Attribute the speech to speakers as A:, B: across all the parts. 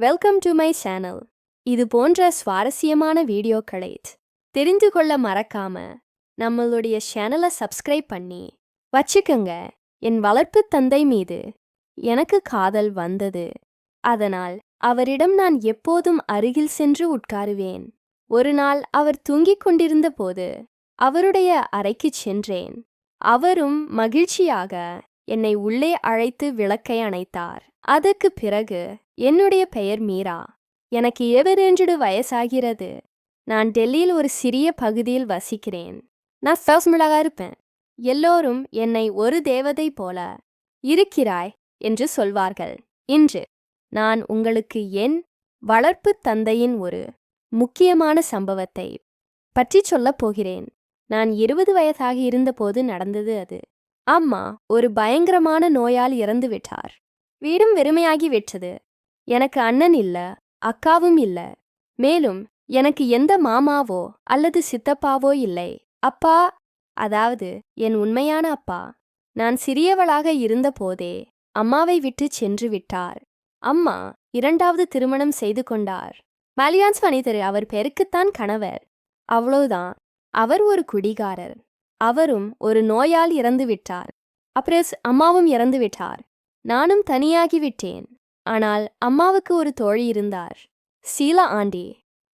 A: Welcome to my channel இது போன்ற சுவாரஸ்யமான வீடியோக்களை தெரிந்து கொள்ள மறக்காம நம்மளுடைய சேனலை சப்ஸ்கிரைப் பண்ணி வச்சுக்கோங்க. என் வளர்ப்பு தந்தை மீது எனக்கு காதல் வந்தது. அதனால் அவரிடம் நான் எப்போதும் அருகில் சென்று உட்காருவேன். ஒரு நாள் அவர் தூங்கிக் கொண்டிருந்த போது அவருடைய அறைக்குச் சென்றேன். அவரும் மகிழ்ச்சியாக என்னை உள்ளே அழைத்து விளக்கை அணைத்தார். அதற்கு பிறகு என்னுடைய பெயர் மீரா. எனக்கு இருபத்தஞ்சு வயசாகிறது? நான் டெல்லியில் ஒரு சிறிய பகுதியில் வசிக்கிறேன். நான் சவுஸ்மிழகா இருப்பேன். எல்லோரும் என்னை ஒரு தேவதை போல இருக்கிறாய் என்று சொல்வார்கள். இன்று நான் உங்களுக்கு என் வளர்ப்பு தந்தையின் ஒரு முக்கியமான சம்பவத்தை பற்றி சொல்லப் போகிறேன். நான் இருபது வயதாக இருந்தபோது நடந்தது அது. அம்மா ஒரு பயங்கரமான நோயால் இறந்து விட்டார் வீடும் வெறுமையாகி விட்டது எனக்கு அண்ணன் இல்ல அக்காவும் இல்ல. மேலும் எனக்கு எந்த மாமாவோ அல்லது சித்தப்பாவோ இல்லை. அப்பா அதாவது என் உண்மையான அப்பா. நான் சிறியவளாக இருந்தபோதே அம்மாவை விட்டு சென்று விட்டார். அம்மா இரண்டாவது திருமணம் செய்து கொண்டார். மலியான்ஸ் வனிதர் அவர் பெருக்குத்தான் கணவர். அவ்வளவுதான். அவர் ஒரு குடிகாரர். அவரும் ஒரு நோயால் இறந்து விட்டார் அப்புறம் அம்மாவும் இறந்து விட்டார் நானும் தனியாகி விட்டேன் ஆனால் அம்மாவுக்கு ஒரு தோழி இருந்தார். சீலா ஆண்டி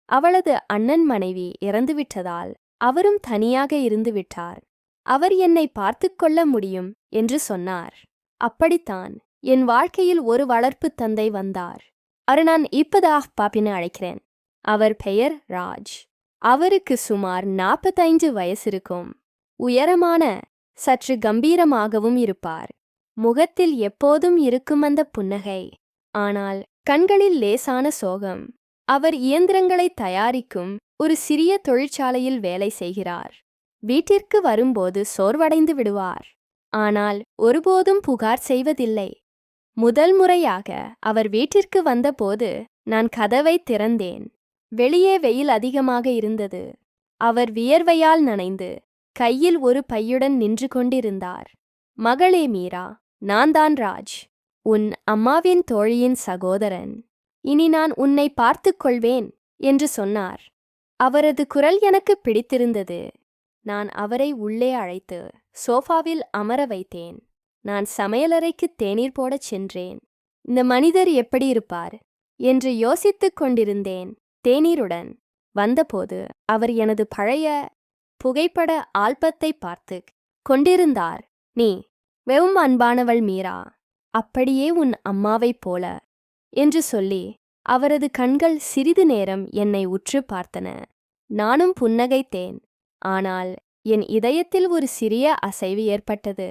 A: அவளது அண்ணன் மனைவி இறந்து விட்டதால் அவரும் தனியாக இருந்து விட்டார் அவர் என்னை பார்த்து கொள்ள முடியும் என்று சொன்னார். அப்படித்தான் என் வாழ்க்கையில் ஒரு வளர்ப்பு தந்தை வந்தார். அரு நான் இப்பதாக பாப்பின அழைக்கிறேன். அவர் பெயர் ராஜ். அவருக்கு சுமார் நாற்பத்தைந்து வயசு இருக்கும். உயரமான சற்று கம்பீரமாகவும் இருப்பார். முகத்தில் எப்போதும் இருக்கும் அந்த புன்னகை. ஆனால் கண்களில் லேசான சோகம். அவர் இயந்திரங்களை தயாரிக்கும் ஒரு சிறிய தொழிற்சாலையில் வேலை செய்கிறார். வீட்டிற்கு வரும்போது சோர்வடைந்து விடுவார். ஆனால் ஒருபோதும் புகார் செய்வதில்லை. முதல் முறையாக அவர் வீட்டிற்கு வந்தபோது நான் கதவை திறந்தேன். வெளியே வெயில் அதிகமாக இருந்தது. அவர் வியர்வையால் நனைந்து கையில் ஒரு பையுடன் நின்று கொண்டிருந்தார். மகளே மீரா நான் தான் ராஜ் உன் அம்மாவின் தோழியின் சகோதரன். இனி நான் உன்னை பார்த்துக் கொள்வேன் என்று சொன்னார். அவரது குரல் எனக்கு பிடித்திருந்தது. நான் அவரை உள்ளே அழைத்து சோஃபாவில் அமர வைத்தேன். நான் சமையலறைக்கு தேநீர் போடச் சென்றேன். இந்த மனிதர் எப்படி இருப்பார்? என்று யோசித்துக் கொண்டிருந்தேன் தேநீருடன். வந்தபோது அவர் எனது பழைய புகைப்பட ஆல்பத்தை பார்த்து கொண்டிருந்தார். நீ வெறும் அன்பானவள் மீரா அப்படியே உன் அம்மாவைப் போல என்று சொல்லி அவரது கண்கள் சிறிது நேரம் என்னை உற்று பார்த்தன. நானும் புன்னகைத்தேன். ஆனால் என் இதயத்தில் ஒரு சிறிய அசைவு ஏற்பட்டது.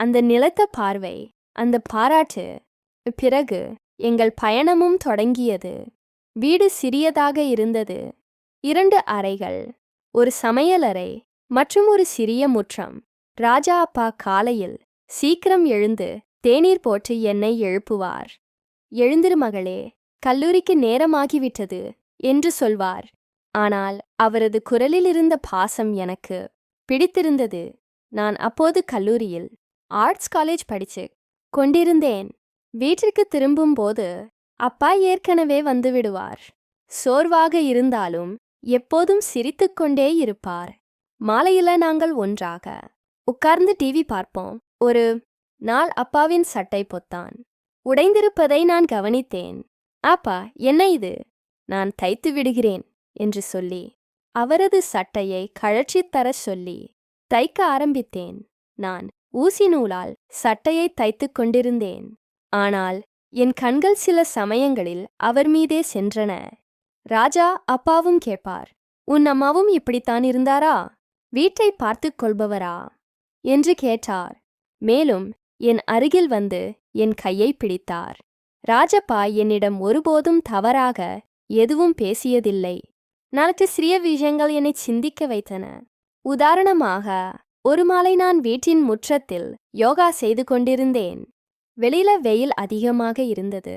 A: அந்த நிலத்த பார்வை அந்த பாராட்டு பிறகு எங்கள் பயணமும் தொடங்கியது. வீடு சிறியதாக இருந்தது. இரண்டு அறைகள் ஒரு சமையலறை மற்றும் ஒரு சிறிய முற்றம். ராஜா அப்பா காலையில் சீக்கிரம் எழுந்து தேநீர் போட்டு என்னை எழுப்புவார். எழுந்திரு மகளே கல்லூரிக்கு நேரமாகிவிட்டது என்று சொல்வார். ஆனால் அவரது குரலில் இருந்த பாசம் எனக்கு பிடித்திருந்தது. நான் அப்போது கல்லூரியில் ஆர்ட்ஸ் காலேஜ் படிச்சு கொண்டிருந்தேன். வீட்டிற்கு திரும்பும்போது அப்பா ஏற்கனவே வந்து விடுவார். சோர்வாக இருந்தாலும் எப்போதும் சிரித்துக்கொண்டே இருப்பார். மாலையில நாங்கள் ஒன்றாக உட்கார்ந்து டிவி பார்ப்போம். ஒரு நாள் அப்பாவின் சட்டை பொத்தான். உடைந்திருப்பதை நான் கவனித்தேன். அப்பா என்ன இது? நான் தைத்து விடுகிறேன் என்று சொல்லி அவரது சட்டையை கழற்றித் தரச் சொல்லி தைக்க ஆரம்பித்தேன். நான் ஊசி நூலால் சட்டையை தைத்துக் கொண்டிருந்தேன். ஆனால் என் கண்கள் சில சமயங்களில் அவர் மீதே சென்றன. ராஜா அப்பாவும் கேட்பார் உன் அம்மாவும் இப்படித்தான் இருந்தாரா? வீட்டை பார்த்துக் கொள்பவரா? என்று கேட்டார். மேலும் என் அருகில் வந்து என் கையை பிடித்தார். ராஜப்பா என்னிடம் ஒருபோதும் தவறாக எதுவும் பேசியதில்லை. நாளைக்கு சிறிய விஷயங்கள் என்னை சிந்திக்க வைத்தன. உதாரணமாக ஒரு மாலை நான் வீட்டின் முற்றத்தில் யோகா செய்து கொண்டிருந்தேன். வெளியில வெயில் அதிகமாக இருந்தது.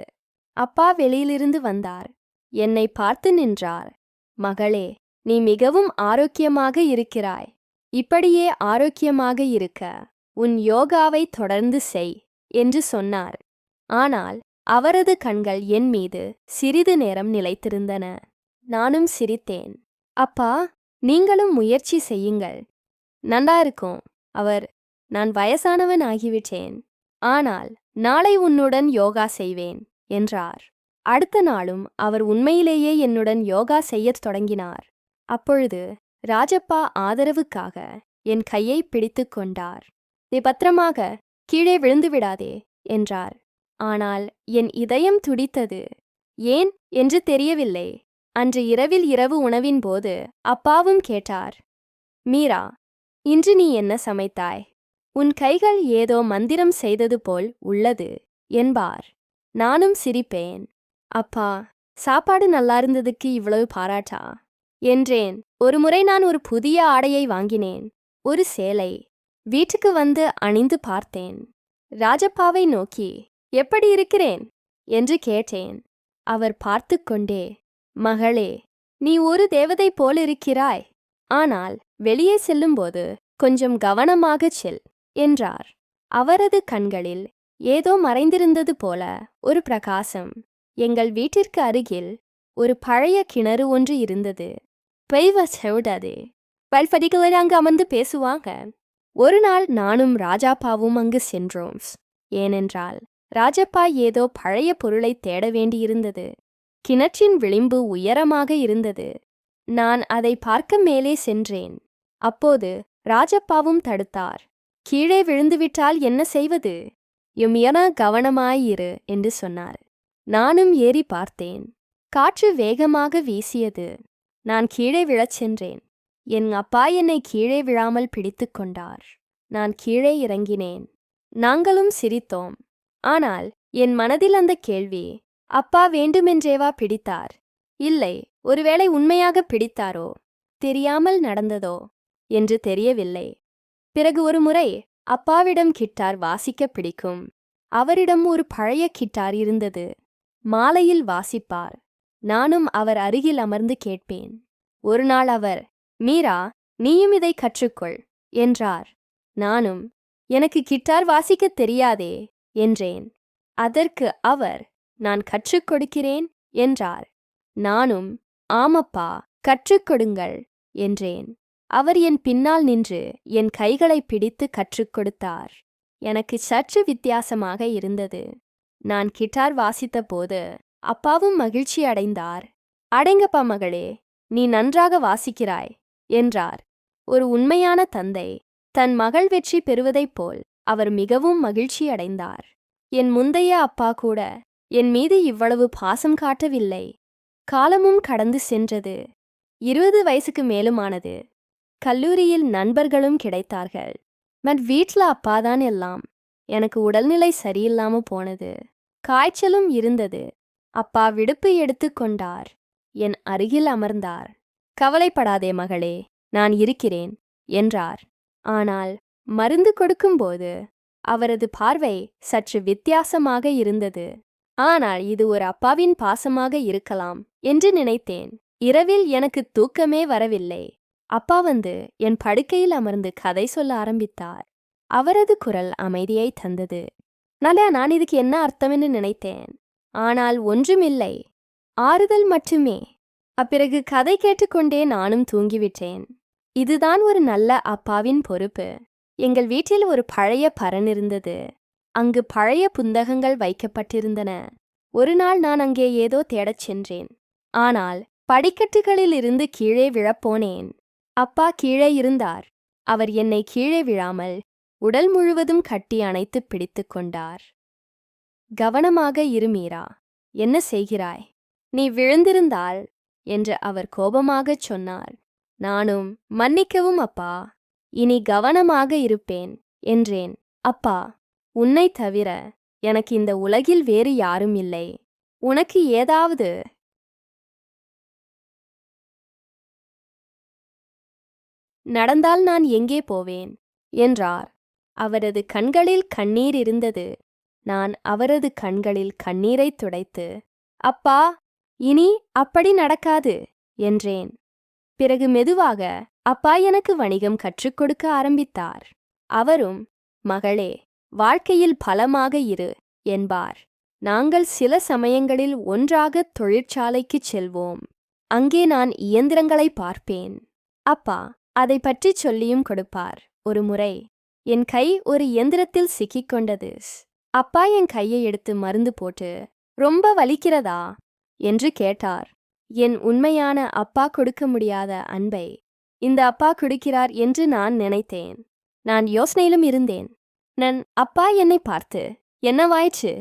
A: அப்பா வெளியிலிருந்து வந்தார். என்னை பார்த்து நின்றார். மகளே நீ மிகவும் ஆரோக்கியமாக இருக்கிறாய். இப்படியே ஆரோக்கியமாக இருக்க. உன் யோகாவை தொடர்ந்து செய் என்று சொன்னார். ஆனால் அவரது கண்கள் என் மீது சிறிது நேரம் நிலைத்திருந்தன. நானும் சிரித்தேன். அப்பா நீங்களும் முயற்சி செய்யுங்கள். நன்றா இருக்கும் அவர். நான் வயசானவன் ஆகிவிட்டேன். ஆனால் நாளை உன்னுடன் யோகா செய்வேன் என்றார். அடுத்த நாளும் அவர் உண்மையிலேயே என்னுடன் யோகா செய்யத் தொடங்கினார். அப்பொழுது ராஜப்பா ஆதரவுக்காக என் கையை பிடித்துக் கொண்டார். நீ பத்திரமாக கீழே விழுந்து விடாதே என்றார். ஆனால் என் இதயம் துடித்தது. ஏன் என்று தெரியவில்லை. அன்று இரவில் இரவு உணவின் போது அப்பாவும் கேட்டார். மீரா இன்று நீ என்ன சமைத்தாய்? உன் கைகள் ஏதோ மந்திரம் செய்தது போல் உள்ளது என்பார். நானும் சிரிப்பேன். அப்பா சாப்பாடு நல்லா இருந்ததுக்கு இவ்வளவு பாராட்டா? என்றேன். ஒருமுறை நான் ஒரு புதிய ஆடையை வாங்கினேன். ஒரு சேலை. வீட்டுக்கு வந்து அணிந்து பார்த்தேன். ராஜப்பாவை நோக்கி எப்படி இருக்கிறேன்? என்று கேட்டேன். அவர் பார்த்து கொண்டே மகளே நீ ஒரு தேவதை போலிருக்கிறாய் ஆனால் வெளியே செல்லும்போது கொஞ்சம் கவனமாகச் செல் என்றார். அவரது கண்களில் ஏதோ மறைந்திருந்தது போல ஒரு பிரகாசம். எங்கள் வீட்டிற்கு அருகில் ஒரு பழைய கிணறு ஒன்று இருந்தது. பெய்வ செவிடாதே பல்படிகளர் அங்கு அமர்ந்து பேசுவாங்க. ஒரு நாள் நானும் ராஜாப்பாவும் அங்கு சென்றோம். ஏனென்றால் ராஜப்பா ஏதோ பழைய பொருளை தேட வேண்டியிருந்தது. கிணற்றின் விளிம்பு உயரமாக இருந்தது. நான் அதை பார்க்க மேலே சென்றேன். அப்போது ராஜப்பாவும் தடுத்தார். கீழே விழுந்துவிட்டால் என்ன செய்வது? யுமியனா கவனமாயிரு என்று சொன்னார். நானும் ஏறி பார்த்தேன். காற்று வேகமாக வீசியது. நான் கீழே விழச் சென்றேன். என் அப்பா என்னை கீழே விழாமல் பிடித்துக் கொண்டார். நான் கீழே இறங்கினேன். நாங்களும் சிரித்தோம். ஆனால் என் மனதில் அந்த கேள்வி அப்பா வேண்டுமென்றேவா பிடித்தார்? இல்லை ஒருவேளை உண்மையாக பிடித்தாரோ? தெரியாமல் நடந்ததோ? என்று தெரியவில்லை. பிறகு ஒரு முறை அப்பாவிடம் கிட்டார் வாசிக்க பிடிக்கும். அவரிடம் ஒரு பழைய கிட்டார் இருந்தது. மாலையில் வாசிப்பார். நானும் அவர் அருகில் அமர்ந்து கேட்பேன். ஒரு நாள் அவர் மீரா நீயும் இதை கற்றுக்கொள் என்றார். நானும் எனக்கு கிட்டார் வாசிக்கத் தெரியாதே என்றேன். அதற்கு அவர் நான் கற்றுக் கொடுக்கிறேன் என்றார். நானும் ஆமப்பா கற்றுக் கொடுங்கள் என்றேன். அவர் என் பின்னால் நின்று என் கைகளை பிடித்து கற்றுக் கொடுத்தார். எனக்கு சற்று வித்தியாசமாக இருந்தது. நான் கிட்டார் வாசித்தபோது அப்பாவும் மகிழ்ச்சி அடைந்தார் அடங்கப்பா மகளே நீ நன்றாக வாசிக்கிறாய் என்றார். ஒரு உண்மையான தந்தை தன் மகள் வெற்றி பெறுவதைப் போல் அவர் மிகவும் மகிழ்ச்சி அடைந்தார். என் முந்தைய அப்பா கூட என் மீது இவ்வளவு பாசம் காட்டவில்லை. காலமும் கடந்து சென்றது. இருபது வயசுக்கு மேலுமானது. கல்லூரியில் நண்பர்களும் கிடைத்தார்கள். மட் வீட்ல அப்பாதான் எல்லாம். எனக்கு உடல்நிலை சரியில்லாம போனது. காய்ச்சலும் இருந்தது. அப்பா விடுப்பு எடுத்து கொண்டார். என் அருகில் அமர்ந்தார். கவலைப்படாதே மகளே நான் இருக்கிறேன் என்றார். ஆனால் மருந்து கொடுக்கும்போது அவரது பார்வை சற்று வித்தியாசமாக இருந்தது. ஆனால் இது ஒரு அப்பாவின் பாசமாக இருக்கலாம் என்று நினைத்தேன். இரவில் எனக்கு தூக்கமே வரவில்லை. அப்பா வந்து என் படுக்கையில் அமர்ந்து கதை சொல்ல ஆரம்பித்தார். அவரது குரல் அமைதியை தந்தது. நல்லா நான் இதுக்கு என்ன அர்த்தம்னு நினைத்தேன். ஆனால் ஒன்றுமில்லை. ஆறுதல் மட்டுமே. அப்பிறகு கதை கேட்டுக்கொண்டே நானும் தூங்கிவிட்டேன். இதுதான் ஒரு நல்ல அப்பாவின் பொறுப்பு. எங்கள் வீட்டில் ஒரு பழைய பரன் இருந்தது. அங்கு பழைய புந்தகங்கள் வைக்கப்பட்டிருந்தன. ஒரு நாள் நான் அங்கே ஏதோ தேடச் சென்றேன். ஆனால் படிக்கட்டுகளில் இருந்து கீழே விழப்போனேன் அப்பா கீழே இருந்தார். அவர் என்னை கீழே விழாமல் உடல் முழுவதும் கட்டி அணைத்து பிடித்துக் கொண்டார். கவனமாக இரு மீரா. என்ன செய்கிறாய்? நீ விழுந்திருந்தால் என்று அவர் கோபமாகச் சொன்னார். நானும் மன்னிக்கவும் அப்பா. இனி கவனமாக இருப்பேன் என்றேன். அப்பா உன்னை தவிர எனக்கு இந்த உலகில் வேறு யாரும் இல்லை. உனக்கு ஏதாவது நடந்தால் நான் எங்கே போவேன்? என்றார். அவரது கண்களில் கண்ணீர் இருந்தது. நான் அவரது கண்களில் கண்ணீரைத் துடைத்து அப்பா இனி அப்படி நடக்காது என்றேன். பிறகு மெதுவாக அப்பா எனக்கு வணிகம் கற்றுக் கொடுக்க ஆரம்பித்தார். அவரும் மகளே வாழ்க்கையில் பலமாக இரு என்பார். நாங்கள் சில சமயங்களில் ஒன்றாக தொழிற்சாலைக்குச் செல்வோம். அங்கே நான் இயந்திரங்களை பார்ப்பேன். அப்பா அதை பற்றி சொல்லியும் கொடுப்பார். ஒரு முறை என் கை ஒரு இயந்திரத்தில் சிக்கிக்கொண்டது அப்பா என் கையை எடுத்து மருந்து போட்டு ரொம்ப வலிக்கிறதா? என்று கேட்டார். என் உண்மையான அப்பா கொடுக்க முடியாத அன்பை இந்த அப்பா கொடுக்கிறார் என்று நான் நினைத்தேன். நான் யோசனையிலும் இருந்தேன். நன் அப்பா என்னை பார்த்து என்னவாயிற்று?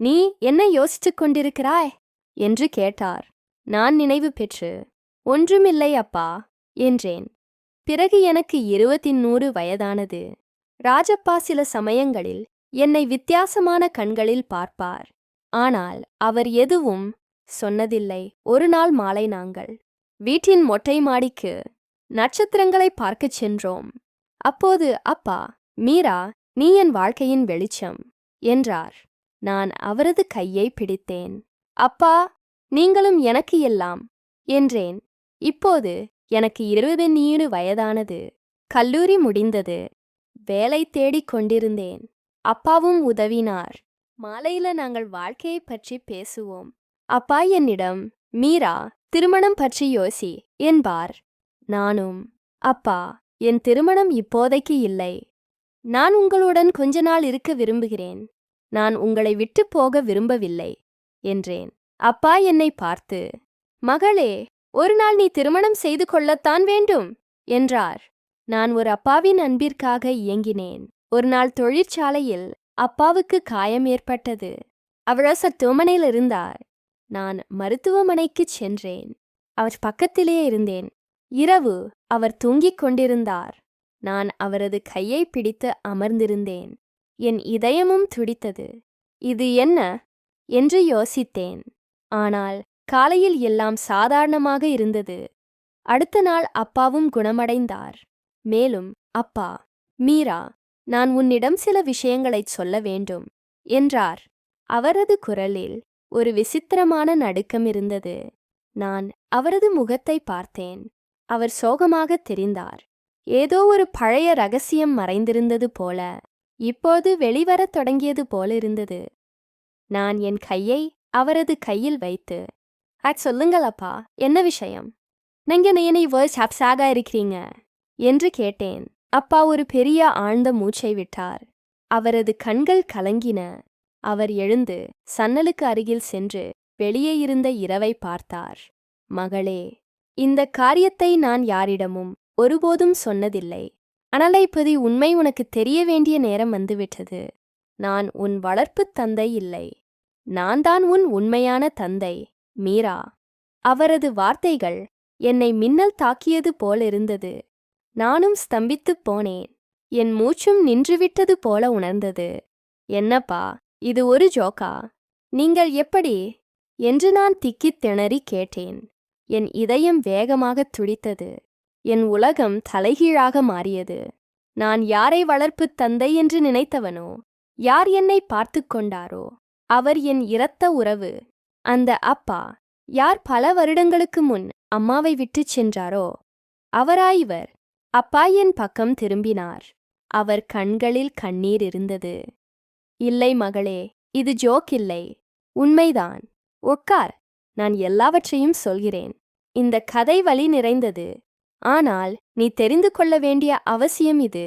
A: நீ என்ன யோசித்துக் கொண்டிருக்கிறாய்? என்று கேட்டார். நான் நினைவு பெற்று ஒன்றுமில்லை அப்பா என்றேன். பிறகு எனக்கு இருபத்தி நூறு வயதானது. ராஜப்பா சில சமயங்களில் என்னை வித்தியாசமான கண்களில் பார்ப்பார். ஆனால் அவர் எதுவும் சொன்னதில்லை. ஒரு நாள் மாலை நாங்கள் வீட்டின் மொட்டை மாடிக்கு நட்சத்திரங்களை பார்க்கச் சென்றோம். அப்போது அப்பா மீரா நீ என் வாழ்க்கையின் வெளிச்சம் என்றார். நான் அவரது கையை பிடித்தேன். அப்பா நீங்களும் எனக்கு எல்லாம் என்றேன். இப்போது எனக்கு இருபது நீரு வயதானது. கல்லூரி முடிந்தது. வேலை தேடிக் கொண்டிருந்தேன். அப்பாவும் உதவினார். மாலையில நாங்கள் வாழ்க்கையை பற்றி பேசுவோம். அப்பா என்னிடம் மீரா திருமணம் பற்றி யோசி என்பார். நானும். அப்பா என் திருமணம் இப்போதைக்கு இல்லை. நான் உங்களுடன் கொஞ்ச நாள் இருக்க விரும்புகிறேன். நான் உங்களை விட்டு போக விரும்பவில்லை என்றேன். அப்பா என்னை பார்த்து மகளே ஒரு நாள் நீ திருமணம் செய்து கொள்ளத்தான் வேண்டும் என்றார். நான் ஒரு அப்பாவின் அன்பிற்காக இயங்கினேன். ஒரு நாள் தொழிற்சாலையில் அப்பாவுக்கு காயம் ஏற்பட்டது. அவர் சத்துவமனையில் இருந்தார் நான் மருத்துவமனைக்குச் சென்றேன். அவர் பக்கத்திலே இருந்தேன். இரவு அவர் தூங்கிக் கொண்டிருந்தார். நான் அவரது கையை பிடித்து அமர்ந்திருந்தேன். என் இதயமும் துடித்தது. இது என்ன? என்று யோசித்தேன். ஆனால் காலையில் எல்லாம் சாதாரணமாக இருந்தது. அடுத்த நாள் அப்பாவும் குணமடைந்தார். மேலும் அப்பா மீரா நான் உன்னிடம் சில விஷயங்களைச் சொல்ல வேண்டும் என்றார். அவரது குரலில் ஒரு விசித்திரமான நடுக்கம் இருந்தது. நான் அவரது முகத்தை பார்த்தேன். அவர் சோகமாகத் தெரிந்தார். ஏதோ ஒரு பழைய ரகசியம் மறைந்திருந்தது போல இப்போது வெளிவரத் தொடங்கியது போல இருந்தது. நான் என் கையை அவரது கையில் வைத்து அட் சொல்லுங்களப்பா என்ன விஷயம்? நீங்க என்னை வேர்ஸ் ஹப்ஸாக இருக்கிறீங்க? என்று கேட்டேன். அப்பா ஒரு பெரிய ஆழ்ந்த மூச்சை விட்டார். அவரது கண்கள் கலங்கின. அவர் எழுந்து சன்னலுக்கு அருகில் சென்று வெளியே இருந்த இரவை பார்த்தார். மகளே இந்த காரியத்தை நான் யாரிடமும் ஒருபோதும் சொன்னதில்லை. ஆனால் இப்போது உண்மை உனக்கு தெரிய வேண்டிய நேரம் வந்துவிட்டது. நான் உன் வளர்ப்புத் தந்தை இல்லை. நான் தான் உன் உண்மையான தந்தை மீரா. அவரது வார்த்தைகள் என்னை மின்னல் தாக்கியது போலிருந்தது. நானும் ஸ்தம்பித்துப் போனேன். என் மூச்சும் நின்றுவிட்டது போல உணர்ந்தது. என்னப்பா இது ஒரு ஜோக்கா? நீங்கள் எப்படி? என்று நான் திக்கித் திணறி கேட்டேன். என் இதயம் வேகமாகத் துடித்தது. என் உலகம் தலைகீழாக மாறியது. நான் யாரை வளர்ப்புத் தந்தை என்று நினைத்தவனோ யார் என்னை பார்த்துக் கொண்டாரோ அவர் என் இரத்த உறவு. அந்த அப்பா யார் பல வருடங்களுக்கு முன் அம்மாவை விட்டுச் சென்றாரோ அவராய்வர் அப்பா என் பக்கம் திரும்பினார். அவர் கண்களில் கண்ணீர் இருந்தது. இல்லை மகளே இது ஜோக் இல்லை. உண்மைதான். உட்கார். நான் எல்லாவற்றையும் சொல்கிறேன். இந்த கதை வழி நிறைந்தது. ஆனால் நீ தெரிந்து கொள்ள வேண்டிய அவசியம் இது.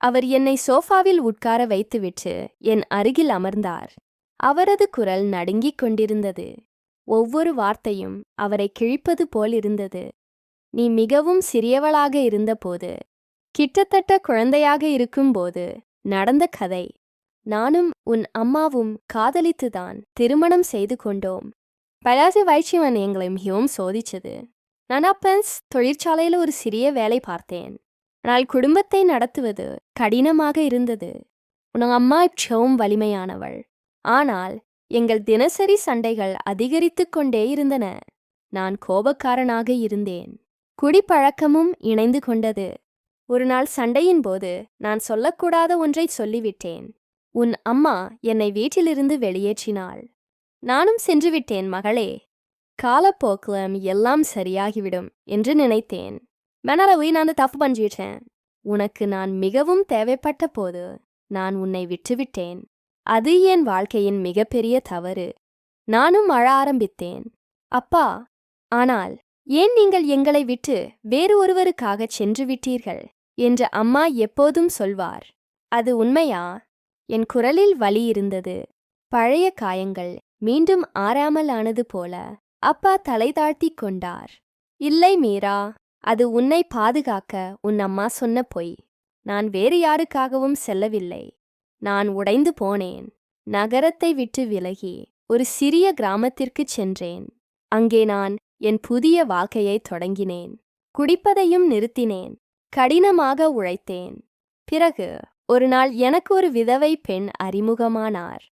A: அவர் என்னை சோஃபாவில் உட்கார வைத்துவிட்டு என் அருகில் அமர்ந்தார். அவரது குரல் நடுங்கிக் கொண்டிருந்தது. ஒவ்வொரு வார்த்தையும் அவரை கிழிப்பது போல் இருந்தது நீ மிகவும் சிறியவளாக இருந்தபோது கிட்டத்தட்ட குழந்தையாக இருக்கும்போது நடந்த கதை. நானும் உன் அம்மாவும் காதலித்துதான் திருமணம் செய்து கொண்டோம். பலாசி வைச்சியவன் எங்களை மிகவும் சோதிச்சது நான் அப்பன்ஸ் தொழிற்சாலையில் ஒரு சிறிய வேலை பார்த்தேன். ஆனால் குடும்பத்தை நடத்துவது கடினமாக இருந்தது. உன் அம்மா மிகவும் வலிமையானவள். ஆனால் எங்கள் தினசரி சண்டைகள் அதிகரித்துக் கொண்டே இருந்தன. நான் கோபக்காரனாக இருந்தேன். குடிப்பழக்கமும் இணைந்து கொண்டது. ஒரு நாள் சண்டையின் போது நான் சொல்லக்கூடாத ஒன்றை சொல்லிவிட்டேன். உன் அம்மா என்னை வீட்டிலிருந்து வெளியேற்றினாள். நானும் சென்று விட்டேன் மகளே. காலப்போக்கில் எல்லாம் சரியாகிவிடும் என்று நினைத்தேன். மனளவு நான் அந்த தப்பு பண்ணிட்டேன் உனக்கு நான் மிகவும் தேவைப்பட்ட போது நான் உன்னை விட்டுவிட்டேன். அது என் வாழ்க்கையின் மிகப்பெரிய தவறு. நானும் அழ ஆரம்பித்தேன். அப்பா ஆனால் ஏன் நீங்கள் எங்களை விட்டு வேறு ஒருவருக்காகச் சென்று விட்டீர்கள் என்று அம்மா எப்போதும் சொல்வார். அது உண்மையா? என் குரலில் வலி இருந்தது. பழைய காயங்கள் மீண்டும் ஆறாமல் ஆனது போல அப்பா தலை தாழ்த்தி கொண்டார். இல்லை மீரா அது உன்னை பாதுகாக்க உன் அம்மா சொன்ன பொய். நான் வேறு யாருக்காகவும் செல்லவில்லை. நான் உடைந்து போனேன். நகரத்தை விட்டு விலகி ஒரு சிறிய கிராமத்திற்குச் சென்றேன். அங்கே நான் என் புதிய வாழ்க்கையைத் தொடங்கினேன். குடிப்பதையும் நிறுத்தினேன். கடினமாக உழைத்தேன். பிறகு ஒரு நாள் எனக்கு ஒரு விதவை பெண் அறிமுகமானார்.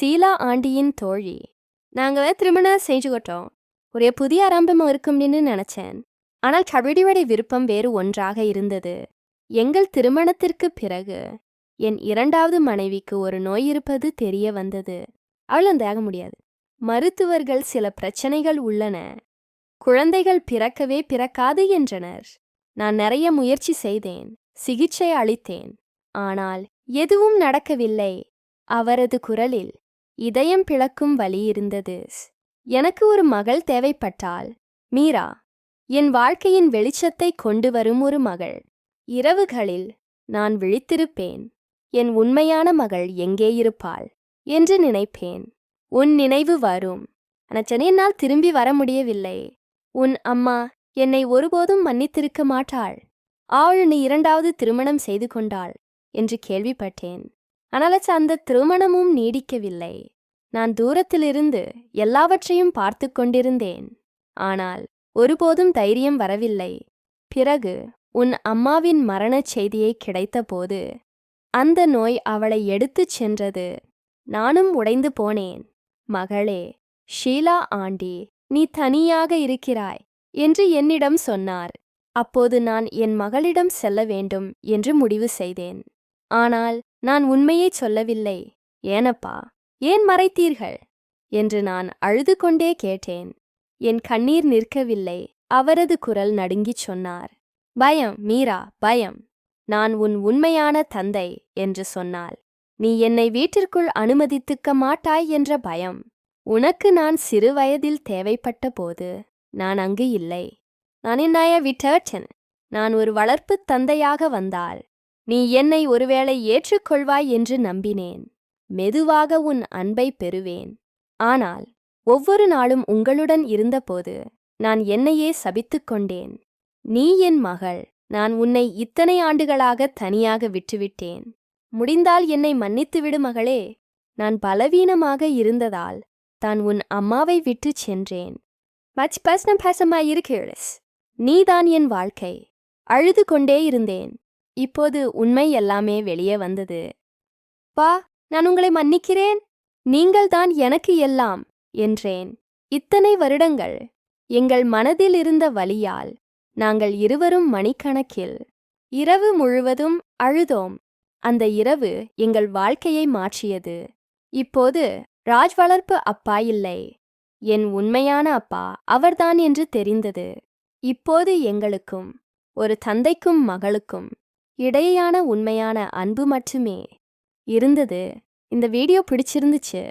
A: சீலா ஆண்டியின் தோழி. நாங்க திருமணம் செஞ்சுக்கிட்டோம். ஒரே புதிய ஆரம்பம் இருக்கும்னு நினைச்சேன். ஆனால் கபடியோட விருப்பம் வேறு ஒன்றாக இருந்தது. எங்கள் திருமணத்திற்குப் பிறகு என் இரண்டாவது மனைவிக்கு ஒரு நோய் இருப்பது தெரிய வந்தது. அவளும் தேக முடியாது. மருத்துவர்கள் சில பிரச்சனைகள் உள்ளன. குழந்தைகள் பிறக்கவே பிறக்காது என்றனர். நான் நிறைய முயற்சி செய்தேன். சிகிச்சை அளித்தேன். ஆனால் எதுவும் நடக்கவில்லை. அவரது குரலில் இதயம் பிளக்கும் வழி இருந்தது. எனக்கு ஒரு மகள் தேவைப்பட்டால் மீரா என் வாழ்க்கையின் வெளிச்சத்தை கொண்டு வரும் ஒரு மகள். இரவுகளில் நான் விழித்திருப்பேன். என் உண்மையான மகள் எங்கே இருப்பாள் என்று நினைப்பேன். உன் நினைவு வரும். ஆனால் என்னால் திரும்பி வர முடியவில்லை. உன் அம்மா என்னை ஒருபோதும் மன்னித்திருக்க மாட்டாள். அவள் நீ இரண்டாவது திருமணம் செய்து கொண்டாள். என்று கேள்விப்பட்டேன். ஆனால் அந்த திருமணமும் நீடிக்கவில்லை. நான் தூரத்திலிருந்து எல்லாவற்றையும் பார்த்து கொண்டிருந்தேன். ஆனால் ஒருபோதும் தைரியம் வரவில்லை. பிறகு உன் அம்மாவின் மரணச் செய்தியை கிடைத்தபோது அந்த நோய் அவளை எடுத்துச் சென்றது. நானும் உடைந்து போனேன். மகளே ஷீலா ஆண்டி நீ தனியாக இருக்கிறாய் என்று என்னிடம் சொன்னார். அப்போது நான் என் மகளிடம் செல்ல வேண்டும் என்று முடிவு செய்தேன். ஆனால் நான் உண்மையை சொல்லவில்லை. ஏனப்பா ஏன் மறைத்தீர்கள்? என்று நான் அழுது கொண்டே கேட்டேன். என் கண்ணீர் நிற்கவில்லை. அவரது குரல் நடுங்கிச் சொன்னார். பயம் மீரா பயம். நான் உன் உண்மையான தந்தை என்று சொன்னாள். நீ என்னை வீட்டிற்குள் அனுமதித்துக்க மாட்டாய் என்ற பயம். உனக்கு நான் சிறு வயதில் தேவைப்பட்ட போது நான் அங்கு இல்லை. நான் என்னைய விட்டேன் நான் ஒரு வளர்ப்புத் தந்தையாக வந்தால் நீ என்னை ஒருவேளை ஏற்றுக்கொள்வாய் என்று நம்பினேன். மெதுவாக உன் அன்பை பெறுவேன். ஆனால் ஒவ்வொரு நாளும் உங்களுடன் இருந்தபோது நான் என்னையே சபித்துக் கொண்டேன். நீ என் மகள். நான் உன்னை இத்தனை ஆண்டுகளாக தனியாக விட்டுவிட்டேன். முடிந்தால் என்னை மன்னித்துவிடு மகளே. நான் பலவீனமாக இருந்ததால் தான் உன் அம்மாவை விட்டுச் சென்றேன். மச் பஸ்னம் பசமாய் நீதான் என் வாழ்க்கை. அழுது கொண்டே இருந்தேன். இப்போது உண்மை எல்லாமே வெளியே வந்தது. பா நான் உங்களை மன்னிக்கிறேன். நீங்கள்தான் எனக்கு எல்லாம் என்றேன். இத்தனை வருடங்கள். எங்கள் மனதில் இருந்த வழியால் நாங்கள் இருவரும் மணிக்கணக்கில் இரவு முழுவதும் அழுதோம். அந்த இரவு எங்கள் வாழ்க்கையை மாற்றியது. இப்போது ராஜ் வளர்ப்பு அப்பா இல்லை. என் உண்மையான அப்பா அவர்தான் என்று தெரிந்தது. இப்போது எங்களுக்கும் ஒரு தந்தைக்கும் மகளுக்கும் இடையேயான உண்மையான அன்பு மட்டுமே. இருந்தது. இந்த வீடியோ பிடிச்சிருந்துச்சு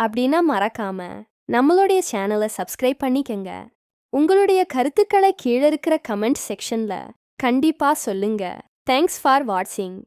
A: அப்படின்னா மறக்காம நம்மளுடைய சேனலை சப்ஸ்கிரைப் பண்ணிக்கங்க. உங்களுடைய கருத்துக்களை கீழே இருக்கிற கமெண்ட் செக்ஷன்ல கண்டிப்பா சொல்லுங்க. தேங்க்ஸ் ஃபார் வாட்சிங்